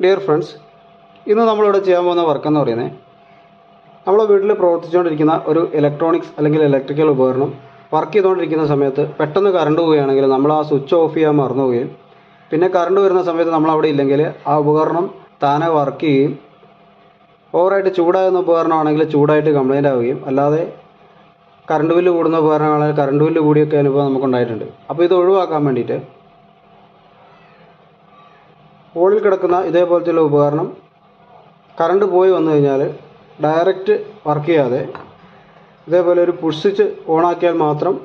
Dear friends ഇന്ന് നമ്മളിവിടെ ചെയ്യാൻ പോകുന്ന വർക്ക് എന്ന് പറയുന്നത് നമ്മൾ വീട്ടിൽ പ്രവർത്തിച്ചുകൊണ്ടിരിക്കുന്ന ഒരു ഇലക്ട്രോണിക്സ് അല്ലെങ്കിൽ ഇലക്ട്രിക്കൽ ഉപകരണം വർക്ക് ചെയ്തുകൊണ്ടിരിക്കുന്ന സമയത്ത് പെട്ടെന്ന് കറണ്ട് പോവുകയാണെങ്കിൽ നമ്മൾ ആ സ്വിച്ച് ഓഫ് ചെയ്യാൻ മറന്നു പോവുകയും പിന്നെ കറണ്ട് വരുന്ന സമയത്ത് നമ്മൾ അവിടെ ഇല്ലെങ്കിൽ ആ ഉപകരണം താനെ വർക്ക് ചെയ്യുകയും ഓവറായിട്ട് ചൂടാകുന്ന ഉപകരണമാണെങ്കിൽ ചൂടായിട്ട് കംപ്ലൈന്റ് ആവുകയും അല്ലാതെ കറണ്ട് ബില്ല് കൂടുന്ന ഉപകരണമാണെങ്കിൽ കറണ്ട് ബില്ല് കൂടിയൊക്കെ അനുഭവം നമുക്കുണ്ടായിട്ടുണ്ട്. അപ്പോൾ ഇത് ഒഴിവാക്കാൻ വേണ്ടിയിട്ട് ഹോളിൽ കിടക്കുന്ന ഇതേപോലത്തെയുള്ള ഉപകരണം കറണ്ട് പോയി വന്നു കഴിഞ്ഞാൽ ഡയറക്റ്റ് വർക്ക് ചെയ്യാതെ ഇതേപോലെ ഒരു പുഷ് ഓണാക്കിയാൽ മാത്രം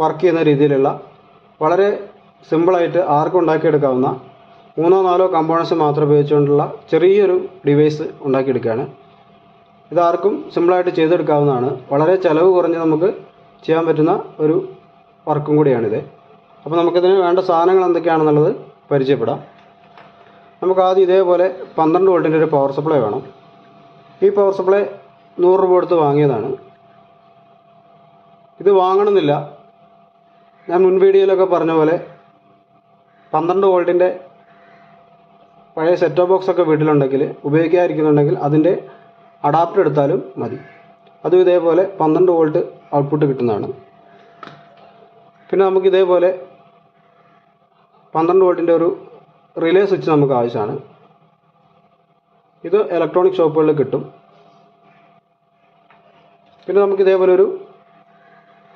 വർക്ക് ചെയ്യുന്ന രീതിയിലുള്ള വളരെ സിമ്പിളായിട്ട് ആർക്കും ഉണ്ടാക്കിയെടുക്കാവുന്ന മൂന്നോ നാലോ കമ്പോണൻസ് മാത്രം ഉപയോഗിച്ചുകൊണ്ടുള്ള ചെറിയൊരു ഡിവൈസ് ഉണ്ടാക്കിയെടുക്കുകയാണ്. ഇതാർക്കും സിമ്പിളായിട്ട് ചെയ്തെടുക്കാവുന്നതാണ്. വളരെ ചിലവ് കുറഞ്ഞ് നമുക്ക് ചെയ്യാൻ പറ്റുന്ന ഒരു വർക്കും കൂടിയാണിത്. അപ്പോൾ നമുക്കിതിന് വേണ്ട സാധനങ്ങൾ എന്തൊക്കെയാണെന്നുള്ളത് പരിചയപ്പെടാം. നമുക്ക് ആദ്യം ഇതേപോലെ പന്ത്രണ്ട് വോൾട്ടിന്റെ ഒരു പവർ സപ്ലൈ വേണം. ഈ പവർ സപ്ലൈ നൂറ് രൂപ കൊടുത്ത് വാങ്ങിയതാണ്. ഇത് വാങ്ങണമെന്നില്ല. ഞാൻ മുൻ വീഡിയോയിലൊക്കെ പറഞ്ഞ പോലെ പന്ത്രണ്ട് വോൾട്ടിന്റെ പഴയ സെറ്റ് ബോക്സ് ഒക്കെ വീട്ടിലുണ്ടെങ്കിൽ ഉപയോഗിക്കാതിരിക്കുന്നുണ്ടെങ്കിൽ അതിന്റെ അഡാപ്റ്റർ എടുത്താലും മതി. അതും ഇതേപോലെ പന്ത്രണ്ട് വോൾട്ട് ഔട്ട്പുട്ട് കിട്ടുന്നതാണ്. പിന്നെ നമുക്ക് ഇതേപോലെ പന്ത്രണ്ട് വോൾട്ടിന്റെ ഒരു റിലേ സ്വിച്ച് നമുക്ക് ആവശ്യമാണ്. ഇത് ഇലക്ട്രോണിക് ഷോപ്പുകളിൽ കിട്ടും. പിന്നെ നമുക്ക് ഇതേപോലെ ഒരു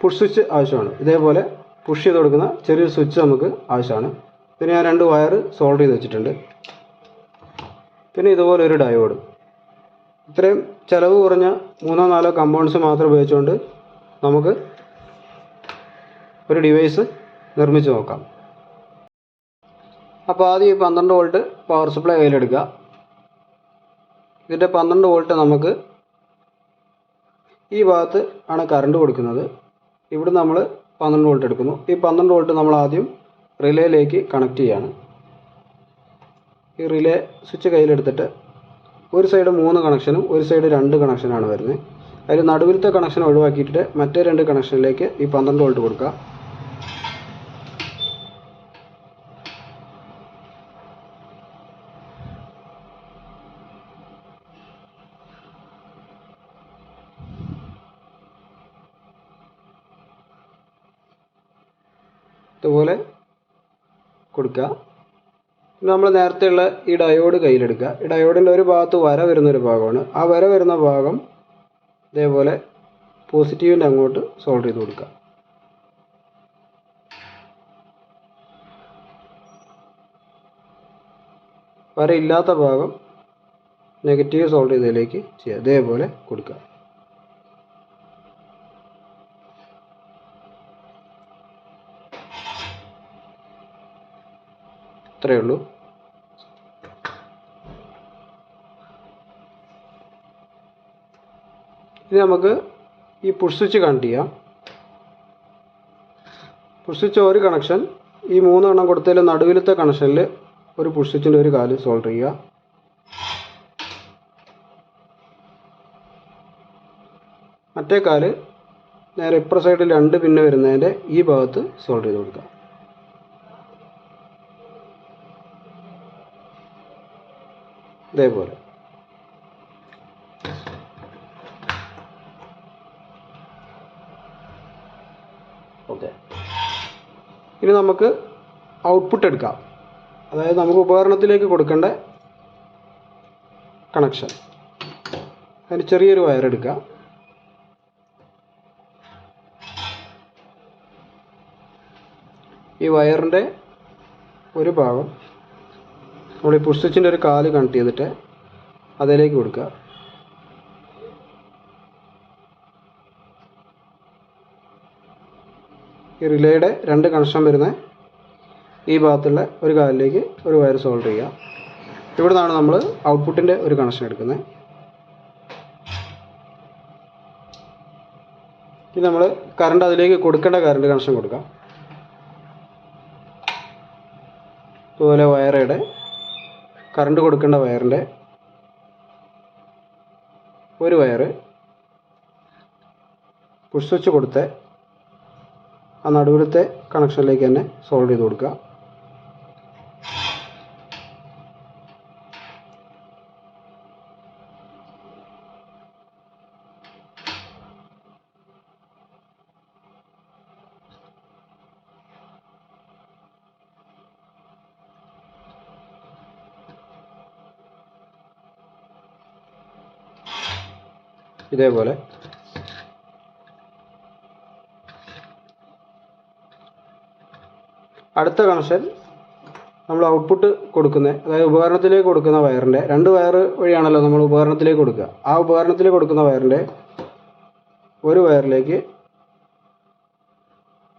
പുഷ് സ്വിച്ച് ആവശ്യമാണ്. ഇതേപോലെ പുഷ് ചെയ്ത് കൊടുക്കുന്ന ചെറിയൊരു സ്വിച്ച് നമുക്ക് ആവശ്യമാണ്. പിന്നെ ഞാൻ രണ്ട് വയർ സോൾഡർ ചെയ്ത് വെച്ചിട്ടുണ്ട്. പിന്നെ ഇതുപോലെ ഒരു ഡയോഡ് ഇത്രയും ചിലവ് കുറഞ്ഞ മൂന്നോ നാലോ കമ്പൗണ്ട്സ് മാത്രം ഉപയോഗിച്ചുകൊണ്ട് നമുക്ക് ഒരു ഡിവൈസ് നിർമ്മിച്ച് നോക്കാം. അപ്പോൾ ആദ്യം ഈ പന്ത്രണ്ട് വോൾട്ട് പവർ സപ്ലൈ കയ്യിലെടുക്കുക. ഇതിന്റെ പന്ത്രണ്ട് വോൾട്ട് നമുക്ക് ഈ ഭാഗത്ത് ആണ് കറണ്ട് കൊടുക്കുന്നത്. ഇവിടെ നമ്മൾ പന്ത്രണ്ട് വോൾട്ട് എടുക്കുന്നു. ഈ പന്ത്രണ്ട് വോൾട്ട് നമ്മൾ ആദ്യം റിലേയിലേക്ക് കണക്ട് ചെയ്യാണ്. ഈ റിലേ സ്വിച്ച് കയ്യിലെടുത്തിട്ട് ഒരു സൈഡ് മൂന്ന് കണക്ഷനും ഒരു സൈഡ് രണ്ട് കണക്ഷനാണ് വരുന്നത്. അതിൽ നടുവിലത്തെ കണക്ഷൻ ഒഴിവാക്കിയിട്ട് മറ്റേ രണ്ട് കണക്ഷനിലേക്ക് ഈ പന്ത്രണ്ട് വോൾട്ട് കൊടുക്കുക. ഇതുപോലെ കൊടുക്കുക. നമ്മൾ നേരത്തെയുള്ള ഈ ഡയോഡ് കയ്യിലെടുക്കുക. ഈ ഡയോഡിന്റെ ഒരു ഭാഗത്ത് വര വരുന്നൊരു ഭാഗമാണ്. ആ വര വരുന്ന ഭാഗം ഇതേപോലെ പോസിറ്റീവിന്റെ അങ്ങോട്ട് സോൾവ് ചെയ്ത് കൊടുക്കുക. വരയില്ലാത്ത ഭാഗം നെഗറ്റീവ് സോൾവ് ചെയ്തതിലേക്ക് ചെയ്യുക. ഇതേപോലെ കൊടുക്കുക. ഇത്രയേ ഉള്ളൂ. ഇനി നമുക്ക് ഈ പുഷ് സ്വിച്ച് കണക്ട് ചെയ്യാം. പുഷ് സ്വിച്ച് ഒരു കണക്ഷൻ ഈ മൂന്നെണ്ണം കൊടുത്തതിൽ നടുവിലത്തെ കണക്ഷനിൽ ഒരു പുഷ് സ്വിച്ചിന്റെ ഒരു കാൽ സോൾഡർ ചെയ്യുക. മറ്റേ കാൽ നേരെ ഇപ്പുറ സൈഡിൽ രണ്ട് പിന്നെ വരുന്നതിന്റെ ഈ ഭാഗത്ത് സോൾഡർ ചെയ്ത് കൊടുക്കുക ഇതേപോലെ. ഓക്കെ ഇനി നമുക്ക് ഔട്ട്പുട്ട് എടുക്കാം. അതായത് നമുക്ക് ഉപകരണത്തിലേക്ക് കൊടുക്കേണ്ട കണക്ഷൻ അതിന് ചെറിയൊരു വയർ എടുക്കാം ഈ വയറിന്റെ ഒരു ഭാഗം നമ്മൾ ഈ പുഷ് സ്വിച്ചിന്റെ ഒരു കാൽ കണക്ട് ചെയ്തിട്ട് അതിലേക്ക് കൊടുക്കുക. ഈ റിലേയുടെ രണ്ട് കണക്ഷൻ വരുന്ന ഈ ഭാഗത്തുള്ള ഒരു കാലിലേക്ക് ഒരു വയർ സോൾഡർ ചെയ്യുക. ഇവിടെ നിന്നാണ് നമ്മൾ ഔട്ട്പുട്ടിന്റെ ഒരു കണക്ഷൻ എടുക്കുന്നത്. ഇനി നമ്മൾ കറണ്ട് അതിലേക്ക് കൊടുക്കേണ്ട കറണ്ട് കണക്ഷൻ കൊടുക്കാം. അതുപോലെ വയറയുടെ കറണ്ട് കൊടുക്കേണ്ട വയറിന്റെ ഒരു വയറ് പുഷ് സ്വിച്ച് കൊടുത്ത് ആ നടുവിലത്തെ കണക്ഷനിലേക്ക് തന്നെ സോൾവ് ചെയ്ത് കൊടുക്കുക. ഇതേപോലെ. അടുത്ത കണക്ഷൻ നമ്മൾ ഔട്ട്പുട്ട് കൊടുക്കുന്ന. അതായത് ഉപകരണത്തിലേക്ക് കൊടുക്കുന്ന വയറിന്റെ. രണ്ട് വയർ വഴിയാണല്ലോ നമ്മൾ ഉപകരണത്തിലേക്ക് കൊടുക്കുക. ആ ഉപകരണത്തിലേക്ക് കൊടുക്കുന്ന വയറിന്റെ ഒരു വയറിലേക്ക്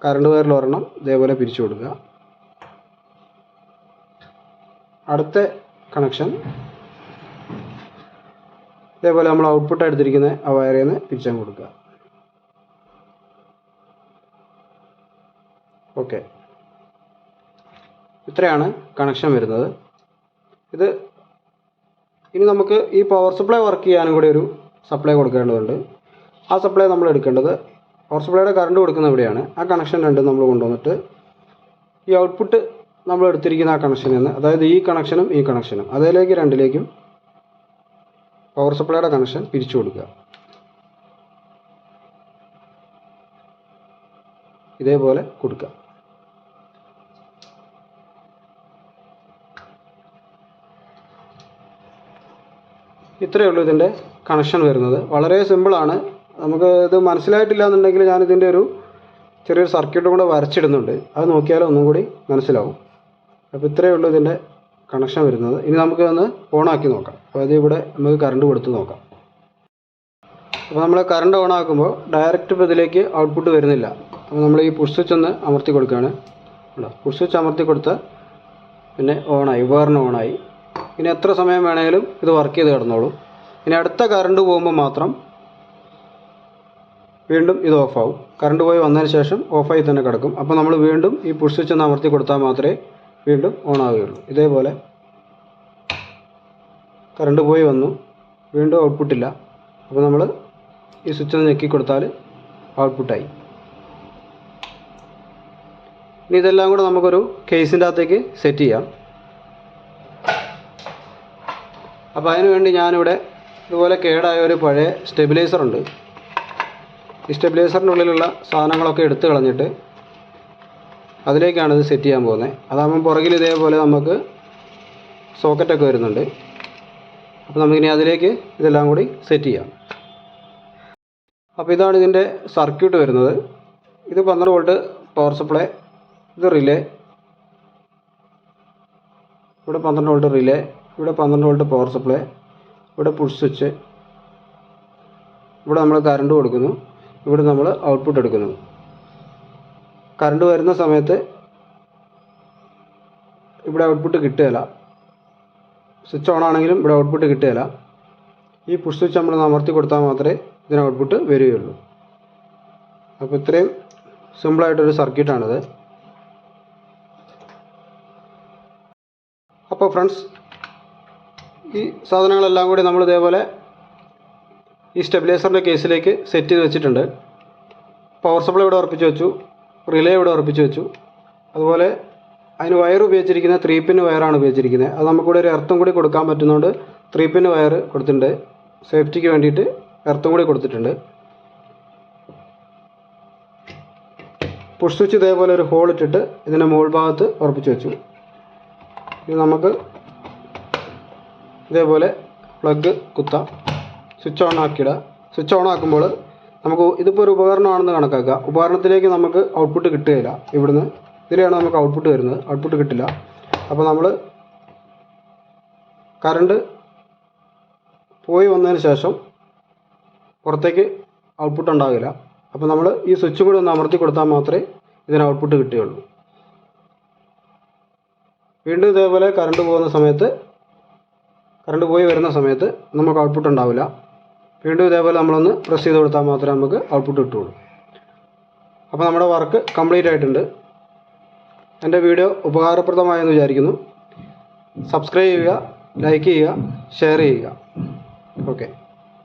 കറണ്ട് വയറിൽ ഒരെണ്ണം ഇതേപോലെ പിരിച്ചു കൊടുക്കുക. അടുത്ത കണക്ഷൻ ഇതേപോലെ നമ്മൾ ഔട്ട്പുട്ട് എടുത്തിരിക്കുന്ന ആ വയറിൽ നിന്ന് തിരിച്ചാൽ കൊടുക്കുക. ഓക്കെ ഇത്രയാണ് കണക്ഷൻ വരുന്നത്. ഇത് ഇനി നമുക്ക് ഈ പവർ സപ്ലൈ വർക്ക് ചെയ്യാനും കൂടി ഒരു സപ്ലൈ കൊടുക്കേണ്ടതുണ്ട്. ആ സപ്ലൈ നമ്മൾ എടുക്കേണ്ടത് പവർ സപ്ലൈയുടെ കറണ്ട് കൊടുക്കുന്ന ഇവിടെയാണ്. ആ കണക്ഷൻ രണ്ട് നമ്മൾ കൊണ്ടുവന്നിട്ട് ഈ ഔട്ട്പുട്ട് നമ്മൾ എടുത്തിരിക്കുന്ന ആ കണക്ഷനിൽ നിന്ന് അതായത് ഈ കണക്ഷനും ഈ കണക്ഷനും അതിലേക്ക് രണ്ടിലേക്കും പവർ സപ്ലൈയുടെ കണക്ഷൻ പിരിച്ചു കൊടുക്കുക. ഇതേപോലെ കൊടുക്കുക. ഇത്രയേ ഉള്ളൂ ഇതിന്റെ കണക്ഷൻ വരുന്നത്. വളരെ സിമ്പിളാണ് നമുക്ക് ഇത് മനസ്സിലായിട്ടില്ല എന്നുണ്ടെങ്കിൽ ഞാൻ ഇതിന്റെ ഒരു ചെറിയൊരു സർക്യൂട്ടും കൂടെ വരച്ചിടുന്നുണ്ട്. അത് നോക്കിയാൽ ഒന്നും കൂടി മനസ്സിലാവും. അപ്പോൾ ഇത്രയേ ഉള്ളൂ ഇതിന്റെ കണക്ഷൻ വരുന്നത്. ഇനി നമുക്ക് ഒന്ന് ഓണാക്കി നോക്കാം. അപ്പോൾ അത് ഇവിടെ നമുക്ക് കറണ്ട് കൊടുത്ത് നോക്കാം. അപ്പോൾ നമ്മൾ കറണ്ട് ഓണാക്കുമ്പോൾ ഡയറക്റ്റ് ഇപ്പോൾ ഇതിലേക്ക് ഔട്ട്പുട്ട് വരുന്നില്ല. അപ്പോൾ നമ്മൾ ഈ പുഷ് സ്വിച്ച് ഒന്ന് അമർത്തി കൊടുക്കുകയാണ്. പുഷ് സ്വിച്ച് അമർത്തി കൊടുത്താൽ പിന്നെ ഓണായി ഉപകരണം ഓണായി ഇനി എത്ര സമയം വേണമെങ്കിലും ഇത് വർക്ക് ചെയ്ത് കിടന്നോളും. ഇനി അടുത്ത കറണ്ട് പോകുമ്പോൾ മാത്രം വീണ്ടും ഇത് ഓഫാവും കറണ്ട് പോയി വന്നതിന് ശേഷം ഓഫായി തന്നെ കിടക്കും. അപ്പോൾ നമ്മൾ വീണ്ടും ഈ പുഷ് സ്വിച്ച് ഒന്ന് അമർത്തി കൊടുത്താൽ മാത്രമേ വീണ്ടും ഓൺ ആവുകയുള്ളൂ. ഇതേപോലെ കറണ്ട് പോയി വന്നു. വീണ്ടും ഔട്ട്പുട്ടില്ല അപ്പോൾ നമ്മൾ ഈ സ്വിച്ച് ഒന്ന് ഞെക്കി കൊടുത്താൽ ഔട്ട്പുട്ടായി ഇനി ഇതെല്ലാം കൂടെ നമുക്കൊരു കേസിന്റെ അകത്തേക്ക് സെറ്റ് ചെയ്യാം. അപ്പോൾ അതിന് വേണ്ടി ഞാനിവിടെ ഇതുപോലെ കേടായ ഒരു പഴയ സ്റ്റെബിലൈസർ ഉണ്ട്. ഈ സ്റ്റെബിലൈസറിന്റെ ഉള്ളിലുള്ള സാധനങ്ങളൊക്കെ എടുത്തു കളഞ്ഞിട്ട് അതിലേക്കാണ് ഇത് സെറ്റ് ചെയ്യാൻ പോകുന്നത്. അതാകുമ്പോൾ പുറകിൽ ഇതേപോലെ നമുക്ക് സോക്കറ്റൊക്കെ വരുന്നുണ്ട്. അപ്പോൾ നമുക്കിനി അതിലേക്ക് ഇതെല്ലാം കൂടി സെറ്റ് ചെയ്യാം. അപ്പോൾ ഇതാണ് ഇതിന്റെ സർക്യൂട്ട് വരുന്നത്. ഇത് പന്ത്രണ്ട് വോൾട്ട് പവർ സപ്ലൈ ഇത് റിലേ ഇവിടെ പന്ത്രണ്ട് വോൾട്ട് റിലേ ഇവിടെ പന്ത്രണ്ട് വോൾട്ട് പവർ സപ്ലൈ ഇവിടെ പുഷ് സ്വിച്ച് ഇവിടെ നമ്മൾ കറണ്ട് കൊടുക്കുന്നു ഇവിടെ നമ്മൾ ഔട്ട്പുട്ട് എടുക്കുന്നു. കറണ്ട് വരുന്ന സമയത്ത് ഇവിടെ ഔട്ട്പുട്ട് കിട്ടുകയില്ല. സ്വിച്ച് ഓൺ ആണെങ്കിലും ഇവിടെ ഔട്ട്പുട്ട് കിട്ടുകയില്ല. ഈ പുഷ് സ്വിച്ച് നമ്മൾ അമർത്തി കൊടുത്താൽ മാത്രമേ ഇതിന് ഔട്ട്പുട്ട് വരികയുള്ളൂ. അപ്പോൾ ഇത്രയും സിമ്പിളായിട്ടൊരു സർക്യൂട്ടാണിത് അപ്പോൾ ഫ്രണ്ട്സ് ഈ സാധനങ്ങളെല്ലാം കൂടി നമ്മൾ ഇതേപോലെ ഈ സ്റ്റെബിലൈസറിന്റെ കേസിലേക്ക് സെറ്റ് ചെയ്ത് വെച്ചിട്ടുണ്ട്. പവർ സപ്ലൈ ഇവിടെ ഉറപ്പിച്ച് വെച്ചു. റിലേ ഇവിടെ ഉറപ്പിച്ച് വെച്ചു. അതുപോലെ അതിന് വയർ ഉപയോഗിച്ചിരിക്കുന്നത് ത്രീ പിൻ വയറാണ് ഉപയോഗിച്ചിരിക്കുന്നത്. അത് നമുക്കിവിടെ ഒരു എർത്തും കൂടി കൊടുക്കാൻ പറ്റുന്നതുകൊണ്ട് ത്രീ പിൻ വയർ കൊടുത്തിട്ടുണ്ട്. സേഫ്റ്റിക്ക് വേണ്ടിയിട്ട് എർത്തും കൂടി കൊടുത്തിട്ടുണ്ട്. പുഷ് സ്വിച്ച് ഇതേപോലെ ഒരു ഹോൾ ഇട്ടിട്ട് ഇതിന്റെ മുകൾ ഭാഗത്ത് ഉറപ്പിച്ച് വെച്ചു. ഇനി നമുക്ക് ഇതേപോലെ പ്ലഗ് കുത്താം. സ്വിച്ച് ഓൺ ആക്കിയിടുക സ്വിച്ച് ഓൺ ആക്കുമ്പോൾ നമുക്ക് ഇതിപ്പോൾ ഒരു ഉപകരണമാണെന്ന് കണക്കാക്കുക. ഉപകരണത്തിലേക്ക് നമുക്ക് ഔട്ട്പുട്ട് കിട്ടുകയില്ല. ഇവിടുന്ന് ഇതിലാണ് നമുക്ക് ഔട്ട്പുട്ട് വരുന്നത്. ഔട്ട്പുട്ട് കിട്ടില്ല. അപ്പോൾ നമ്മൾ കറണ്ട് പോയി വന്നതിന് ശേഷം പുറത്തേക്ക് ഔട്ട്പുട്ട് ഉണ്ടാകില്ല. അപ്പോൾ നമ്മൾ ഈ സ്വിച്ച് കൂടി ഒന്ന് അമർത്തി കൊടുത്താൽ മാത്രമേ ഇതിന് ഔട്ട്പുട്ട് കിട്ടുകയുള്ളൂ. വീണ്ടും ഇതേപോലെ കറണ്ട് പോകുന്ന സമയത്ത് കറണ്ട് പോയി വരുന്ന സമയത്ത് നമുക്ക് ഔട്ട്പുട്ട് ഉണ്ടാവില്ല. വീണ്ടും ഇതേപോലെ നമ്മളൊന്ന് പ്രസ് ചെയ്ത് കൊടുത്താൽ മാത്രമേ നമുക്ക് ഔട്ട്പുട്ട് കിട്ടുള്ളൂ. അപ്പോൾ നമ്മുടെ വർക്ക് കംപ്ലീറ്റ് ആയിട്ടുണ്ട്. എന്റെ വീഡിയോ ഉപകാരപ്രദമായെന്ന് വിചാരിക്കുന്നു. സബ്സ്ക്രൈബ് ചെയ്യുക ലൈക്ക് ചെയ്യുക ഷെയർ ചെയ്യുക. ഓക്കെ